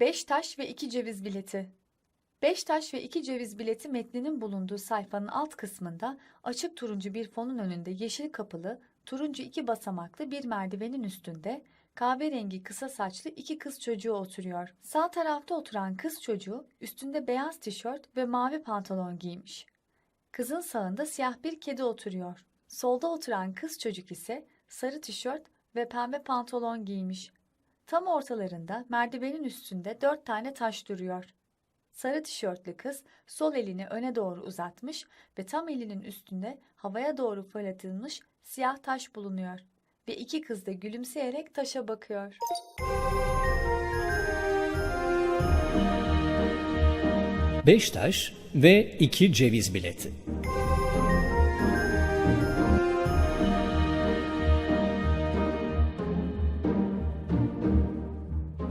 5 taş ve 2 ceviz bileti. 5 taş ve 2 ceviz bileti metninin bulunduğu sayfanın alt kısmında açık turuncu bir fonun önünde yeşil kapılı, turuncu iki basamaklı bir merdivenin üstünde kahverengi kısa saçlı iki kız çocuğu oturuyor. Sağ tarafta oturan kız çocuğu üstünde beyaz tişört ve mavi pantolon giymiş. Kızın sağında siyah bir kedi oturuyor. Solda oturan kız çocuk ise sarı tişört ve pembe pantolon giymiş. Tam ortalarında merdivenin üstünde dört tane taş duruyor. Sarı tişörtlü kız sol elini öne doğru uzatmış ve tam elinin üstünde havaya doğru fırlatılmış siyah taş bulunuyor. Ve iki kız da gülümseyerek taşa bakıyor. Beş taş ve iki ceviz bileti.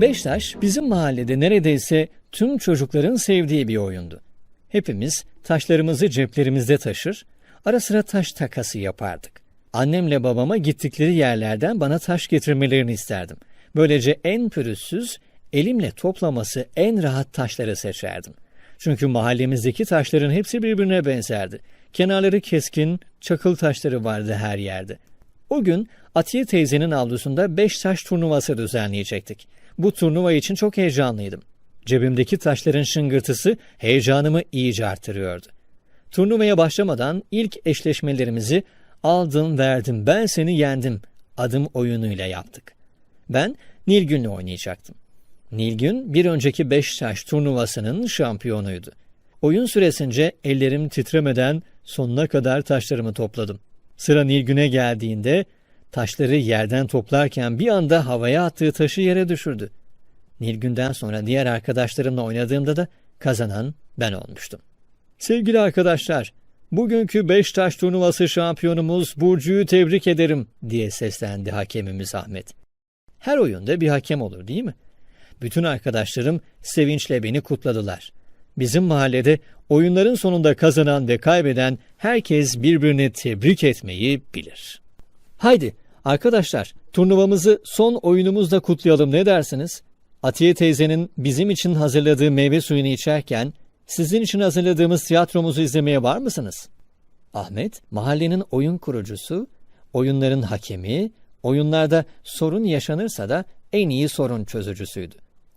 Beştaş bizim mahallede neredeyse tüm çocukların sevdiği bir oyundu. Hepimiz taşlarımızı ceplerimizde taşır, ara sıra taş takası yapardık. Annemle babama gittikleri yerlerden bana taş getirmelerini isterdim. Böylece en pürüzsüz, elimle toplaması en rahat taşları seçerdim. Çünkü mahallemizdeki taşların hepsi birbirine benzerdi. Kenarları keskin, çakıl taşları vardı her yerde. O gün Atiye teyzenin avlusunda beş taş turnuvası düzenleyecektik. Bu turnuva için çok heyecanlıydım. Cebimdeki taşların şıngırtısı heyecanımı iyice artırıyordu. Turnuvaya başlamadan ilk eşleşmelerimizi aldım verdim ben seni yendim adım oyunuyla yaptık. Ben Nilgün'le oynayacaktım. Nilgün bir önceki beş taş turnuvasının şampiyonuydu. Oyun süresince ellerim titremeden sonuna kadar taşlarımı topladım. Sıra Nilgün'e geldiğinde taşları yerden toplarken bir anda havaya attığı taşı yere düşürdü. Nilgün'den sonra diğer arkadaşlarımla oynadığımda da kazanan ben olmuştum. Sevgili arkadaşlar, bugünkü beş taş turnuvası şampiyonumuz Burcu'yu tebrik ederim diye seslendi hakemimiz Ahmet. Her oyunda bir hakem olur değil mi? Bütün arkadaşlarım sevinçle beni kutladılar. Bizim mahallede oyunların sonunda kazanan ve kaybeden herkes birbirini tebrik etmeyi bilir. Haydi arkadaşlar turnuvamızı son oyunumuzda kutlayalım ne dersiniz? Atiye teyzenin bizim için hazırladığı meyve suyunu içerken sizin için hazırladığımız tiyatromuzu izlemeye var mısınız? Ahmet mahallenin oyun kurucusu, oyunların hakemi, oyunlarda sorun yaşanırsa da en iyi sorun çözücüsüydü.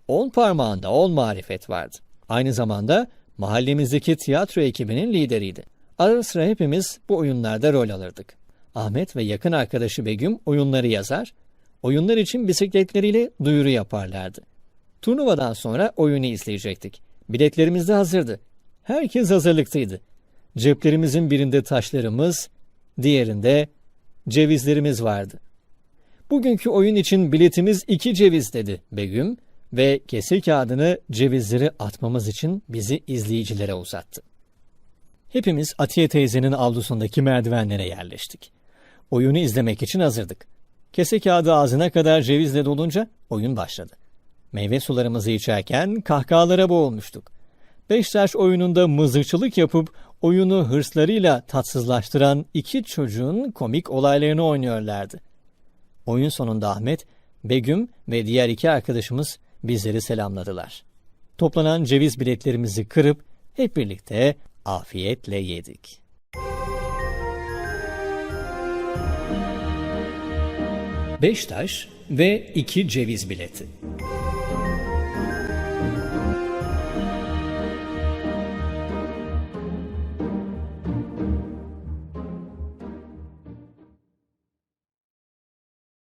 On parmağında on marifet vardı. Aynı zamanda mahallemizdeki tiyatro ekibinin lideriydi. Ara sıra hepimiz bu oyunlarda rol alırdık. Ahmet ve yakın arkadaşı Begüm oyunları yazar, oyunlar için bisikletleriyle duyuru yaparlardı. Turnuvadan sonra oyunu izleyecektik. Biletlerimiz de hazırdı. Herkes hazırlıklıydı. Ceplerimizin birinde taşlarımız, diğerinde cevizlerimiz vardı. Bugünkü oyun için biletimiz iki ceviz dedi Begüm ve kese kağıdını cevizleri atmamız için bizi izleyicilere uzattı. Hepimiz Atiye teyzenin avlusundaki merdivenlere yerleştik. Oyunu izlemek için hazırdık. Kese kağıdı ağzına kadar cevizle dolunca oyun başladı. Meyve sularımızı içerken kahkahalara boğulmuştuk. Beştaş oyununda mızıkçılık yapıp oyunu hırslarıyla tatsızlaştıran iki çocuğun komik olaylarını oynuyorlardı. Oyun sonunda Ahmet, Begüm ve diğer iki arkadaşımız bizleri selamladılar. Toplanan ceviz biletlerimizi kırıp hep birlikte afiyetle yedik. Beş taş ve iki ceviz bileti.